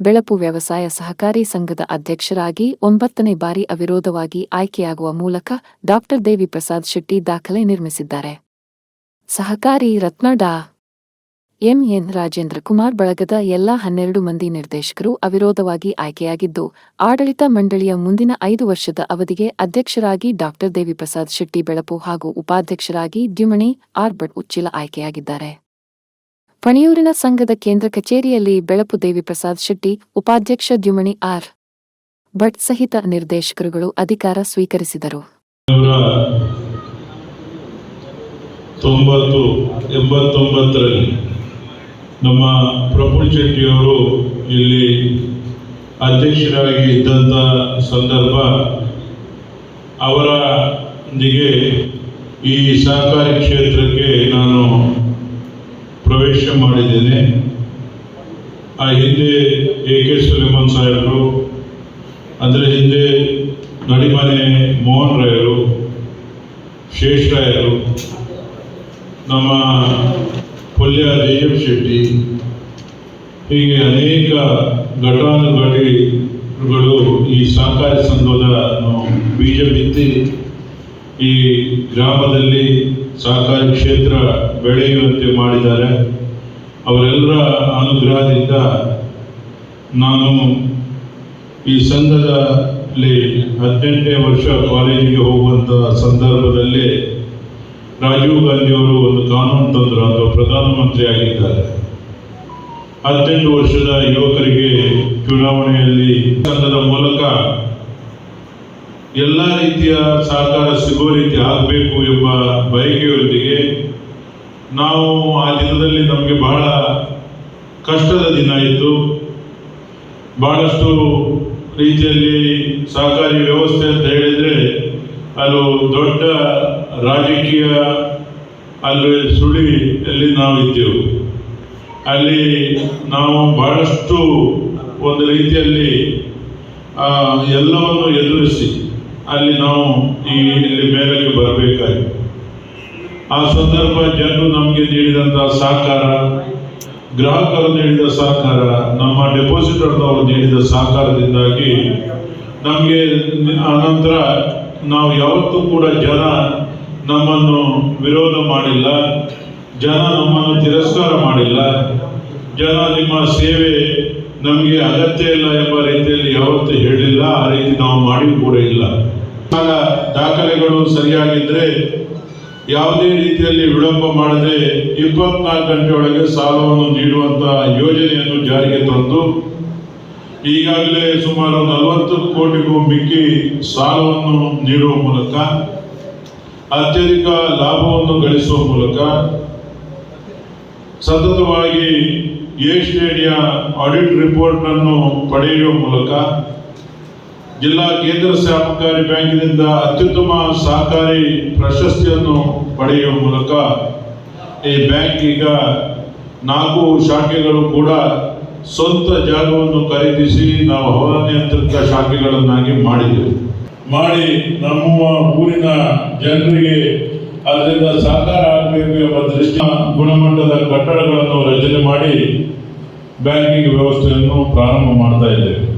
ಬೆಳಪು ವ್ಯವಸಾಯ ಸಹಕಾರಿ ಸಂಘದ ಅಧ್ಯಕ್ಷರಾಗಿ ಒಂಬತ್ತನೇ ಬಾರಿ ಅವಿರೋಧವಾಗಿ ಆಯ್ಕೆಯಾಗುವ ಮೂಲಕ ಡಾಕ್ಟರ್ ದೇವಿ ಪ್ರಸಾದ್ ಶೆಟ್ಟಿ ದಾಖಲೆ ನಿರ್ಮಿಸಿದ್ದಾರೆ. ಸಹಕಾರಿ ರತ್ನ ಡಾ. ಎಂಎನ್ ರಾಜೇಂದ್ರ ಕುಮಾರ್ ಬಳಗದ ಎಲ್ಲಾ ಹನ್ನೆರಡು ಮಂದಿ ನಿರ್ದೇಶಕರು ಅವಿರೋಧವಾಗಿ ಆಯ್ಕೆಯಾಗಿದ್ದು, ಆಡಳಿತ ಮಂಡಳಿಯ ಮುಂದಿನ ಐದು ವರ್ಷದ ಅವಧಿಗೆ ಅಧ್ಯಕ್ಷರಾಗಿ ಡಾಕ್ಟರ್ ದೇವಿಪ್ರಸಾದ್ ಶೆಟ್ಟಿ ಬೆಳಪು ಹಾಗೂ ಉಪಾಧ್ಯಕ್ಷರಾಗಿ ದ್ಯುಮಣಿ ಆರ್ಬಟ್ ಉಚ್ಚಿಲ ಆಯ್ಕೆಯಾಗಿದ್ದಾರೆ. ಪಣಿಯೂರಿನ ಸಂಘದ ಕೇಂದ್ರ ಕಚೇರಿಯಲ್ಲಿ ಬೆಳಪು ದೇವಿ ಪ್ರಸಾದ್ ಶೆಟ್ಟಿ, ಉಪಾಧ್ಯಕ್ಷ ದ್ಯುಮಣಿ ಆರ್. ಭಟ್ ಸಹಿತ ನಿರ್ದೇಶಕರುಗಳು ಅಧಿಕಾರ ಸ್ವೀಕರಿಸಿದರು. ನಮ್ಮ ಪ್ರಫುಲ್ ಶೆಟ್ಟಿಯವರು ಇಲ್ಲಿ ಅಧ್ಯಕ್ಷರಾಗಿ ಇದ್ದಂಥ ಸಂದರ್ಭ ಅವರೊಂದಿಗೆ ಈ ಸಹಕಾರಿ ಕ್ಷೇತ್ರಕ್ಕೆ ಪ್ರವೇಶ ಮಾಡಿದ್ದೇನೆ. ಆ ಹಿಂದೆ ಎ ಕೆ ಸುಲೇಮನ್ ಸಾಹೇಬರು, ಅದರ ಹಿಂದೆ ನಡಿಮನೆ ಮೋಹನ್ ರಾಯರು ಶೇಷರಾಯರು ನಮ್ಮ ಪುಲ್ಯ ದೇವ್ ಶೆಟ್ಟಿ, ಹೀಗೆ ಅನೇಕ ಘಟಾನುಘಟಿಗಳು ಈ ಸಹಕಾರಿ ಸಂಘದ ಬೀಜ ಬಿತ್ತಿ ಈ ಗ್ರಾಮದಲ್ಲಿ ಸಹಕಾರಿ ಕ್ಷೇತ್ರ ಬೆಳೆಯುವಂತೆ ಮಾಡಿದ್ದಾರೆ. ಅವರೆಲ್ಲರ ಅನುಗ್ರಹದಿಂದ ನಾನು ಈ ಸಂಘದಲ್ಲಿ ಹದಿನೆಂಟನೇ ವರ್ಷ ಕಾಲೇಜಿಗೆ ಹೋಗುವಂಥ ಸಂದರ್ಭದಲ್ಲಿ ರಾಜೀವ್ ಗಾಂಧಿಯವರು ಒಂದು ಕಾನೂನು ತಂದರು ಅಥವಾ ಪ್ರಧಾನಮಂತ್ರಿ ಆಗಿದ್ದಾರೆ ಹದಿನೆಂಟು ವರ್ಷದ ಯುವಕರಿಗೆ ಚುನಾವಣೆಯಲ್ಲಿ ಸಂಘದ ಮೂಲಕ ಎಲ್ಲ ರೀತಿಯ ಸಹಕಾರ ಸಿಗುವ ರೀತಿ ಆಗಬೇಕು ಎಂಬ ಬಯಕೆಯೊಂದಿಗೆ ನಾವು ಆ ದಿನದಲ್ಲಿ ನಮಗೆ ಬಹಳ ಕಷ್ಟದ ದಿನ ಇತ್ತು ಬಹಳಷ್ಟು ರೀತಿಯಲ್ಲಿ ಸಹಕಾರಿ ವ್ಯವಸ್ಥೆ ಅಂತ ಹೇಳಿದರೆ ಅದು ದೊಡ್ಡ ರಾಜಕೀಯ ಅಲ್ಲಿ ಸುಳಿಯಲ್ಲಿ ನಾವು ಇದ್ದೆವು. ಅಲ್ಲಿ ನಾವು ಬಹಳಷ್ಟು ಒಂದು ರೀತಿಯಲ್ಲಿ ಎಲ್ಲವನ್ನು ಎದುರಿಸಿ ಅಲ್ಲಿ ನಾವು ಈ ಇಲ್ಲಿ ಮೇಲಕ್ಕೆ ಬರಬೇಕಾಗಿ ಆ ಸಂದರ್ಭ ಜನರು ನಮಗೆ ನೀಡಿದಂಥ ಸಹಕಾರ, ಗ್ರಾಹಕರು ನೀಡಿದ ಸಹಕಾರ, ನಮ್ಮ ಡೆಪಾಸಿಟರ್ದವರು ನೀಡಿದ ಸಹಕಾರದಿಂದಾಗಿ ನಮಗೆ ಆನಂತರ ನಾವು ಯಾವತ್ತೂ ಕೂಡ ಜನ ನಮ್ಮನ್ನು ವಿರೋಧ ಮಾಡಿಲ್ಲ, ಜನ ನಮ್ಮನ್ನು ತಿರಸ್ಕಾರ ಮಾಡಿಲ್ಲ, ಜನ ನಿಮ್ಮ ಸೇವೆ ನಮಗೆ ಅಗತ್ಯ ಇಲ್ಲ ಎಂಬ ರೀತಿಯಲ್ಲಿ ಯಾವತ್ತೂ ಹೇಳಿಲ್ಲ, ಆ ರೀತಿ ನಾವು ಮಾಡಿ ಕೂಡ ಇಲ್ಲ. ದಾಖಲೆಗಳು ಸರಿಯಾಗಿದ್ದರೆ ಯಾವುದೇ ರೀತಿಯಲ್ಲಿ ವಿಳಂಬ ಮಾಡದೆ ಇಪ್ಪತ್ನಾಲ್ಕು ಗಂಟೆ ಒಳಗೆ ಸಾಲವನ್ನು ನೀಡುವಂತ ಯೋಜನೆಯನ್ನು ಜಾರಿಗೆ ತಂದು ಈಗಾಗಲೇ ಸುಮಾರು ನಲವತ್ತು ಕೋಟಿಗೂ ಮಿಕ್ಕಿ ಸಾಲವನ್ನು ನೀಡುವ ಮೂಲಕ, ಅತ್ಯಧಿಕ ಲಾಭವನ್ನು ಗಳಿಸುವ ಮೂಲಕ, ಸತತವಾಗಿ ಎ ಆಡಿಟ್ ಆಡಿಟ್ ರಿಪೋರ್ಟ್ನನ್ನು ಪಡೆಯುವ ಮೂಲಕ ಜಿಲ್ಲಾ ಕೇಂದ್ರ ಸಹಕಾರಿ ಬ್ಯಾಂಕಿನಿಂದ ಅತ್ಯುತ್ತಮ ಸಹಕಾರಿ ಪ್ರಶಸ್ತಿಯನ್ನು ಪಡೆಯುವ ಮೂಲಕ ಈ ಬ್ಯಾಂಕ್ ಈಗ ನಾಲ್ಕು ಶಾಖೆಗಳು ಕೂಡ ಸ್ವಂತ ಜಾಗವನ್ನು ಖರೀದಿಸಿ ನಾವು ಹವಾನಿಯಂತ್ರಿತ ಶಾಖೆಗಳನ್ನಾಗಿ ಮಾಡಿದೆವು. ಮಾಡಿ ನಮ್ಮ ಊರಿನ ಜನರಿಗೆ ಅದರಿಂದ ಸಹಕಾರ ಆಗಬೇಕು ಎಂಬ ದೃಷ್ಟಿ ಗುಣಮಟ್ಟದ ಕಟ್ಟಡಗಳನ್ನು ರಚನೆ ಮಾಡಿ ಬ್ಯಾಂಕಿಂಗ್ ವ್ಯವಸ್ಥೆಯನ್ನು ಪ್ರಾರಂಭ ಮಾಡ್ತಾ ಇದ್ದೇವೆ.